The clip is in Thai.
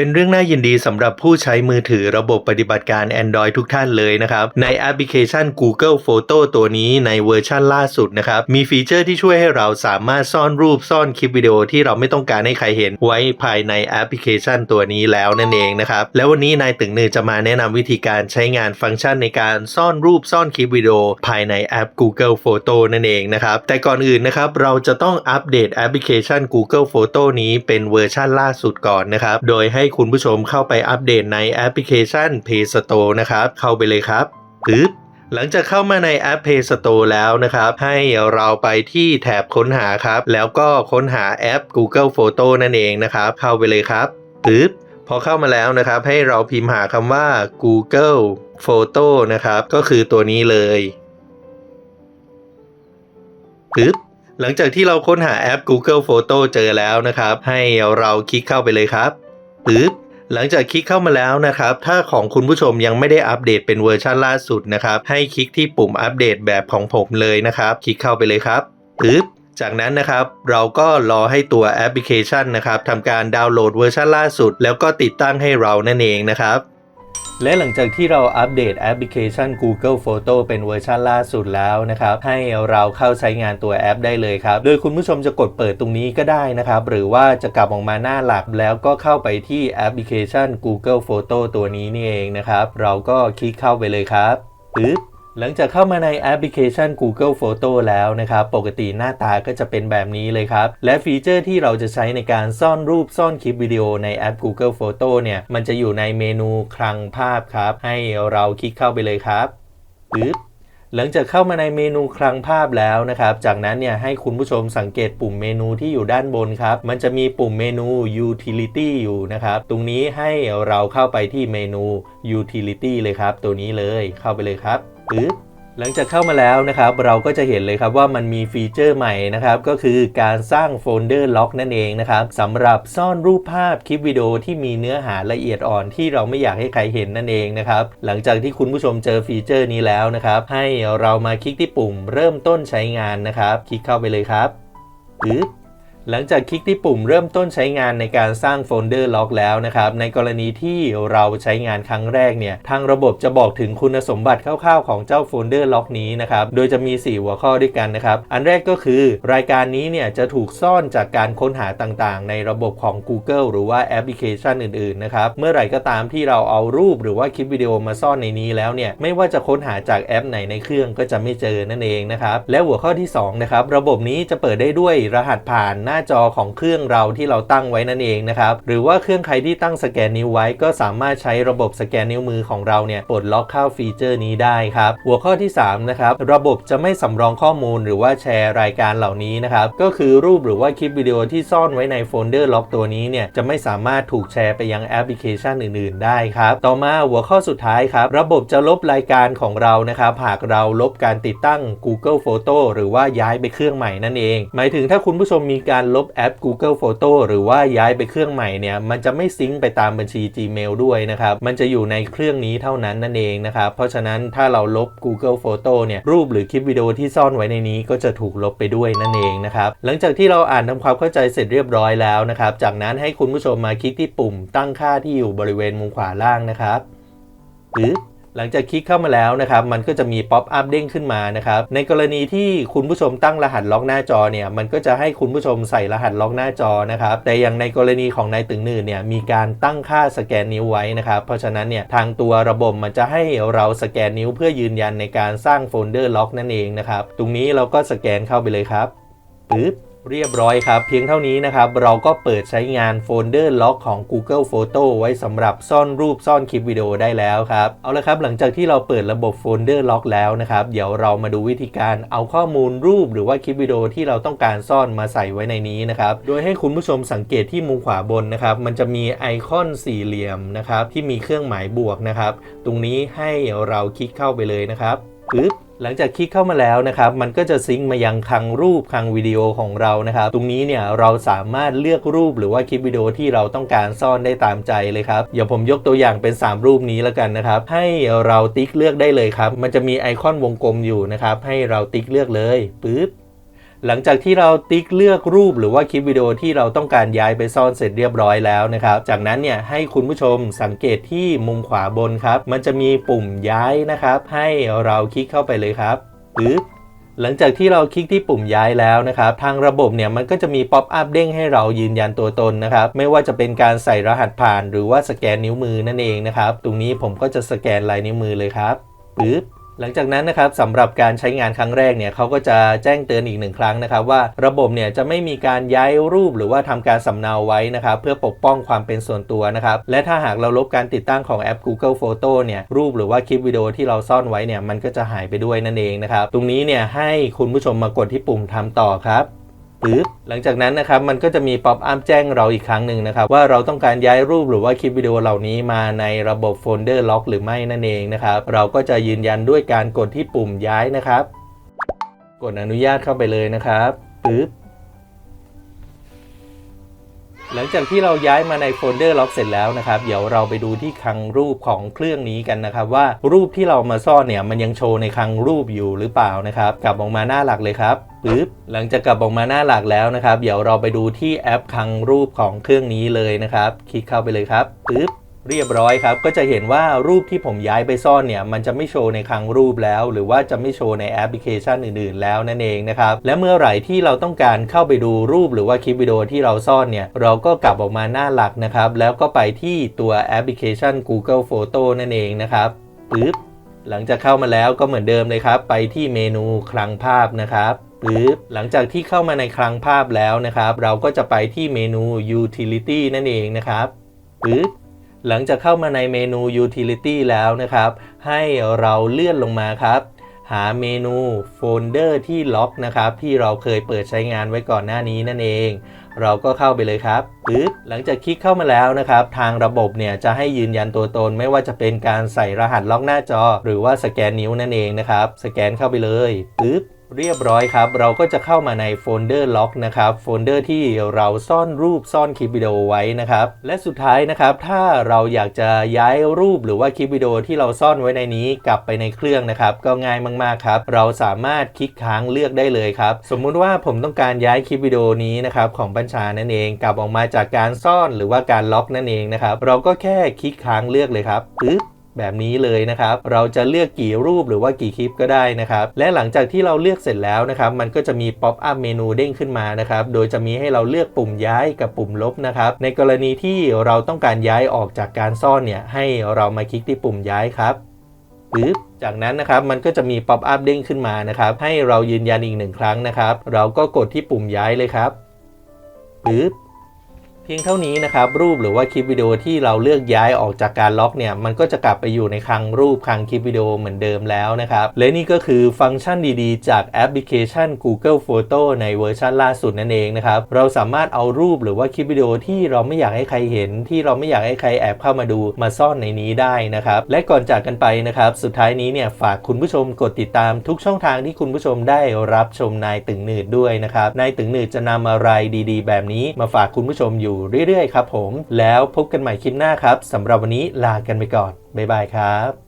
เป็นเรื่องน่ายินดีสำหรับผู้ใช้มือถือระบบปฏิบัติการ Android ทุกท่านเลยนะครับ ในแอปพลิเคชัน Google Photo ตัวนี้ในเวอร์ชั่นล่าสุดนะครับ มีฟีเจอร์ที่ช่วยให้เราสามารถซ่อนรูปซ่อนคลิปวิดีโอที่เราไม่ต้องการให้ใครเห็นไว้ภายในแอปพลิเคชันตัวนี้แล้วนั่นเองนะครับ แล้ววันนี้นายตึงเนือจะมาแนะนำวิธีการใช้งานฟังก์ชันในการซ่อนรูปซ่อนคลิปวิดีโอภายในแอป Google Photo นั่นเองนะครับแต่ก่อนอื่นนะครับเราจะต้องอัปเดตแอปพลิเคชัน Google Photo นี้เป็นเวอร์ชั่นล่าสุดก่อนนะครับโดยให้คุณผู้ชมเข้าไปอัปเดตในแอปพลิเคชัน Play Store นะครับ เข้าไปเลยครับปึ๊บหลังจากเข้ามาในแอป Play Store แล้วนะครับ ให้เราไปที่แถบค้นหาครับ แล้วก็ค้นหาแอป Google Photo นั่นเองนะครับ เข้าไปเลยครับปึ๊บพอเข้ามาแล้วนะครับ ให้เราพิมพ์หาคำว่า Google Photo นะครับ ก็คือตัวนี้เลยปึ๊บหลังจากที่เราค้นหาแอป Google Photo เจอแล้วนะครับ ให้เราคลิกเข้าไปเลยครับ ปึ๊บหลังจากคลิกเข้ามาแล้วนะครับ ถ้าของคุณผู้ชมยังไม่ได้อัปเดตเป็นเวอร์ชันล่าสุดนะครับ ให้คลิกที่ปุ่มอัปเดตแบบของผมเลยนะครับ คลิกเข้าไปเลยครับปึ๊บจากนั้นนะครับเราก็รอให้ตัวแอปพลิเคชันนะครับทำการดาวน์โหลดเวอร์ชันล่าสุด แล้วก็ติดตั้งให้เรานั่นเองนะครับ และหลังจากที่เราอัปเดตแอปพลิเคชัน Google Photo เป็นเวอร์ชันล่าสุดแล้วนะครับ ให้เราเข้าใช้งานตัวแอปได้เลยครับ โดยคุณผู้ชมจะกดเปิดตรงนี้ก็ได้นะครับ หรือว่าจะกลับออกมาหน้าหลักแล้วก็เข้าไปที่แอปพลิเคชัน Google Photo ตัวนี้นี่เองนะครับ เราก็คลิกเข้าไปเลยครับปึ๊บ หลังจากเข้ามาในแอปพลิเคชัน Google Photo แล้วนะครับ ปกติหน้าตาก็จะเป็นแบบนี้เลยครับ และฟีเจอร์ที่เราจะใช้ในการซ่อนรูปซ่อนคลิปวิดีโอในแอป Google Photo เนี่ย มันจะอยู่ในเมนูคลังภาพครับ ให้เราคลิกเข้าไปเลยครับปึ๊บหลังจากเข้ามาในเมนูคลังภาพแล้วนะครับ จากนั้นเนี่ยให้คุณผู้ชมสังเกตปุ่มเมนูที่อยู่ด้านบนครับ มันจะมีปุ่มเมนู utility อยู่นะครับ ตรงนี้ให้เราเข้าไปที่เมนู utility เลยครับ ตัวนี้เลยเข้าไปเลยครับ ปึ๊บหลังจากเข้ามาแล้วนะครับ เราก็จะเห็นเลยครับว่ามันมีฟีเจอร์ใหม่นะครับ ก็คือการสร้างโฟลเดอร์ล็อกนั่นเองนะครับสำหรับซ่อนรูปภาพคลิปวิดีโอที่มีเนื้อหาละเอียดอ่อนที่เราไม่อยากให้ใครเห็นนั่นเองนะครับ หลังจากที่คุณผู้ชมเจอฟีเจอร์นี้แล้วนะครับ ให้เรามาคลิกที่ปุ่มเริ่มต้นใช้งานนะครับ คลิกเข้าไปเลยครับปึ๊บ หลังจากคลิกที่ปุ่มเริ่มต้นใช้งานในการสร้างโฟลเดอร์ล็อกแล้วนะครับในกรณีที่เราใช้งานครั้งแรกเนี่ยทางระบบจะบอกถึงคุณสมบัติคร่าวๆของเจ้าโฟลเดอร์ล็อกนี้นะครับโดยจะมี 4 หัวข้อด้วยกันนะครับอันแรกก็คือรายการนี้เนี่ยจะถูกซ่อนจากการค้นหาต่างๆ ในระบบของ Google หรือว่าแอปพลิเคชันอื่นๆนะครับเมื่อไหร่ก็ตามที่เราเอารูปหรือว่าคลิปวิดีโอมาซ่อนในนี้แล้วเนี่ยไม่ว่าจะค้นหาจากแอปไหนในเครื่องก็จะไม่เจอนั่นเองนะครับและหัวข้อที่สองนะครับระบบนี้จะเปิดได้ด้วยรหัสผ่านหน้าจอของเครื่องเราที่เราตั้งไว้นั่นเองนะครับ หรือว่าเครื่องใครที่ตั้งสแกนนิ้วไว้ ก็สามารถใช้ระบบสแกนนิ้วมือของเราเนี่ยปลดล็อกเข้าฟีเจอร์นี้ได้ครับ หัวข้อที่3นะครับ ระบบจะไม่สำรองข้อมูลหรือว่าแชร์รายการเหล่านี้นะครับ ก็คือรูปหรือว่าคลิปวิดีโอที่ซ่อนไว้ในโฟลเดอร์ล็อกตัวนี้เนี่ยจะไม่สามารถถูกแชร์ไปยังแอปพลิเคชันอื่น ๆ ได้ครับ ต่อมาหัวข้อสุดท้ายครับ ระบบจะลบรายการของเรานะครับ หากเราลบการติดตั้ง Google Photo หรือว่าย้ายไปเครื่องใหม่นั่นเอง หมายถึงถ้าคุณผู้ชมมีการลบแอป Google Photo หรือว่าย้ายไปเครื่องใหม่เนี่ยมันจะไม่ซิงค์ไปตามบัญชี Gmail ด้วยนะครับ มันจะอยู่ในเครื่องนี้เท่านั้นนั่นเองนะครับ เพราะฉะนั้นถ้าเราลบ Google Photo เนี่ยรูปหรือคลิปวิดีโอที่ซ่อนไว้ในนี้ก็จะถูกลบไปด้วยนั่นเองนะครับหลังจากที่เราอ่านทำความเข้าใจเสร็จเรียบร้อยแล้วนะครับ จากนั้นให้คุณผู้ชมมาคลิกที่ปุ่มตั้งค่าที่อยู่บริเวณมุมขวาล่างนะครับปึ๊บ หลังจากคลิกเข้ามาแล้วนะครับ มันก็จะมีป๊อปอัพเด้งขึ้นมานะครับ ในกรณีที่คุณผู้ชมตั้งรหัสล็อกหน้าจอเนี่ย มันก็จะให้คุณผู้ชมใส่รหัสล็อกหน้าจอนะครับ แต่อย่างในกรณีของนายตึงหนื่นเนี่ย มีการตั้งค่าสแกนนิ้วไว้นะครับ เพราะฉะนั้นเนี่ยทางตัวระบบมันจะให้เราสแกนนิ้วเพื่อยืนยันในการสร้างโฟลเดอร์ล็อกนั่นเองนะครับ ตรงนี้เราก็สแกนเข้าไปเลยครับปึ๊บ เรียบร้อยครับ เพียงเท่านี้นะครับ เราก็เปิดใช้งานโฟลเดอร์ล็อกของ Google Photo ไว้สำหรับซ่อนรูปซ่อนคลิปวิดีโอได้แล้วครับ เอาละครับ หลังจากที่เราเปิดระบบโฟลเดอร์ล็อกแล้วนะครับ เดี๋ยวเรามาดูวิธีการเอาข้อมูลรูปหรือว่าคลิปวิดีโอที่เราต้องการซ่อนมาใส่ไว้ในนี้นะครับ โดยให้คุณผู้ชมสังเกตที่มุมขวาบนนะครับ มันจะมีไอคอนสี่เหลี่ยมนะครับที่มีเครื่องหมายบวกนะครับ ตรงนี้ให้เราคลิกเข้าไปเลยนะครับปึ๊บ หลังจากคลิกเข้ามาแล้วนะครับ มันก็จะซิงค์มายังคลังรูปคลังวิดีโอของเรานะครับ ตรงนี้เนี่ยเราสามารถเลือกรูปหรือว่าคลิปวิดีโอที่เราต้องการซ่อนได้ตามใจเลยครับเดี๋ยวผมยกตัวอย่างเป็น 3 รูปนี้แล้วกันนะครับ ให้เราติ๊กเลือกได้เลยครับ มันจะมีไอคอนวงกลมอยู่นะครับ ให้เราติ๊กเลือกเลยปึ๊บ หลังจากที่เราติ๊กเลือกรูปหรือว่าคลิปวิดีโอที่เราต้องการย้ายไปซ่อนเสร็จเรียบร้อยแล้วนะครับ จากนั้นเนี่ยให้คุณผู้ชมสังเกตที่มุมขวาบนครับ มันจะมีปุ่มย้ายนะครับ ให้เราคลิกเข้าไปเลยครับปึ๊บหลังจากที่เราคลิกที่ปุ่มย้ายแล้วนะครับ ทางระบบเนี่ยมันก็จะมีป๊อปอัพเด้งให้เรายืนยันตัวตนนะครับ ไม่ว่าจะเป็นการใส่รหัสผ่าน หรือว่าสแกนนิ้วมือนั่นเองนะครับ ตรงนี้ผมก็จะสแกนลายนิ้วมือเลยครับปึ๊บ หลังจากนั้นนะครับสำหรับการใช้งานครั้งแรกเนี่ยเขาก็จะแจ้งเตือนอีกหนึ่งครั้งนะครับว่าระบบเนี่ยจะไม่มีการย้ายรูปหรือว่าทำการสำเนาไว้นะครับเพื่อปกป้องความเป็นส่วนตัวนะครับและถ้าหากเราลบการติดตั้งของแอป Google Photo เนี่ยรูปหรือว่าคลิปวิดีโอที่เราซ่อนไว้เนี่ยมันก็จะหายไปด้วยนั่นเองนะครับตรงนี้เนี่ยให้คุณผู้ชมมากดที่ปุ่มทำต่อครับ ปึ๊บหลังจากนั้นนะครับมันก็จะมีป๊อปอัพแจ้งเราอีกครั้งหนึ่งนะครับว่าเราต้องการย้ายรูปหรือว่าคลิปวิดีโอเหล่านี้มาในระบบโฟลเดอร์ล็อกหรือไม่นั่นเองนะครับเราก็จะยืนยันด้วยการกดที่ปุ่มย้ายนะครับ กดอนุญาตเข้าไปเลยนะครับปึ๊บ หลังจากที่เราย้ายมาในโฟลเดอร์ล็อกเสร็จแล้วนะครับ เดี๋ยวเราไปดูที่คลังรูปของเครื่องนี้กันนะครับ ว่ารูปที่เรามาซ่อนเนี่ยมันยังโชว์ในคลังรูปอยู่หรือเปล่านะครับ กลับออกมาหน้าหลักเลยครับปึ๊บหลังจากกลับออกมาหน้าหลักแล้วนะครับ เดี๋ยวเราไปดูที่แอปคลังรูปของเครื่องนี้เลยนะครับ คลิกเข้าไปเลยครับปึ๊บ เรียบร้อยครับ ก็จะเห็นว่ารูปที่ผมย้ายไปซ่อนเนี่ย มันจะไม่โชว์ในคลังรูปแล้ว หรือว่าจะไม่โชว์ในแอปพลิเคชันอื่นๆ แล้วนั่นเองนะครับ และเมื่อไหร่ที่เราต้องการเข้าไปดูรูปหรือว่าคลิปวิดีโอที่เราซ่อนเนี่ย เราก็กลับออกมาหน้าหลักนะครับ แล้วก็ไปที่ตัวแอปพลิเคชัน Google Photo นั่นเองนะครับปึ๊บหลังจากเข้ามาแล้วก็เหมือนเดิมเลยครับ ไปที่เมนูคลังภาพนะครับปึ๊บหลังจากที่เข้ามาในคลังภาพแล้วนะครับ เราก็จะไปที่เมนู utility นั่นเองนะครับปึ๊บ หลังจากเข้ามาในเมนู utility แล้วนะครับ ให้เราเลื่อนลงมาครับ หาเมนูโฟลเดอร์ที่ล็อกนะครับ ที่เราเคยเปิดใช้งานไว้ก่อนหน้านี้นั่นเอง เราก็เข้าไปเลยครับปึ๊บหลังจากคลิกเข้ามาแล้วนะครับ ทางระบบเนี่ยจะให้ยืนยันตัวตน ไม่ว่าจะเป็นการใส่รหัสล็อกหน้าจอ หรือว่าสแกนนิ้วนั่นเองนะครับ สแกนเข้าไปเลยปึ๊บ เรียบร้อยครับ เราก็จะเข้ามาในโฟลเดอร์ล็อกนะครับ โฟลเดอร์ที่เราซ่อนรูปซ่อนคลิปวิดีโอไว้นะครับ และสุดท้ายนะครับ ถ้าเราอยากจะย้ายรูปหรือว่าคลิปวิดีโอที่เราซ่อนไว้ในนี้กลับไปในเครื่องนะครับ ก็ง่ายมากๆครับ เราสามารถคลิกค้างเลือกได้เลยครับ สมมุติว่าผมต้องการย้ายคลิปวิดีโอนี้นะครับของบัญชานั่นเองกลับออกมาจากการซ่อนหรือว่าการล็อกนั่นเองนะครับ เราก็แค่คลิกค้างเลือกเลยครับปึ๊บ แบบนี้เลยนะครับ เราจะเลือกกี่รูปหรือว่ากี่คลิปก็ได้นะครับ และหลังจากที่เราเลือกเสร็จแล้วนะครับ มันก็จะมีป๊อปอัพเมนูเด้งขึ้นมานะครับ โดยจะมีให้เราเลือกปุ่มย้ายกับปุ่มลบนะครับ ในกรณีที่เราต้องการย้ายออกจากการซ่อนเนี่ย ให้เรามาคลิกที่ปุ่มย้ายครับปึ๊บจากนั้นนะครับมันก็จะมีป๊อปอัพเด้งขึ้นมานะครับ ให้เรายืนยันอีกหนึ่งครั้งนะครับ เราก็กดที่ปุ่มย้ายเลยครับปึ๊บ พียงเท่านี้นะครับรูปหรือว่าคลิปวิดีโอที่เราเลือกย้ายออกจากการล็อกเนี่ยมันก็จะกลับไปอยู่ในคลังรูปคลังคลิปวิดีโอเหมือนเดิมแล้วนะครับและนี่ก็คือฟังก์ชันดีๆ จากแอปพลิเคชัน Google Photo ในเวอร์ชันล่าสุดนั่นเองนะครับเราสามารถเอารูปหรือว่าคลิปวิดีโอที่เราไม่อยากให้ใครเห็น ที่เราไม่อยากให้ใครแอบเข้ามาดูมาซ่อนในนี้ได้นะครับและก่อนจากกันไปนะครับสุดท้ายนี้เนี่ยฝากคุณผู้ชมกดติดตามทุกช่องทางที่คุณผู้ชมได้รับชมนายตึงหนืดด้วยนะครับนายตึงหนืดจะนำอะไรดี ๆ แบบนี้มาฝากคุณผู้ชมอยู่เรื่อยๆ ครับผม แล้วพบกันใหม่คลิปหน้าครับสำหรับวันนี้ลากันไปก่อนบ๊ายบายครับ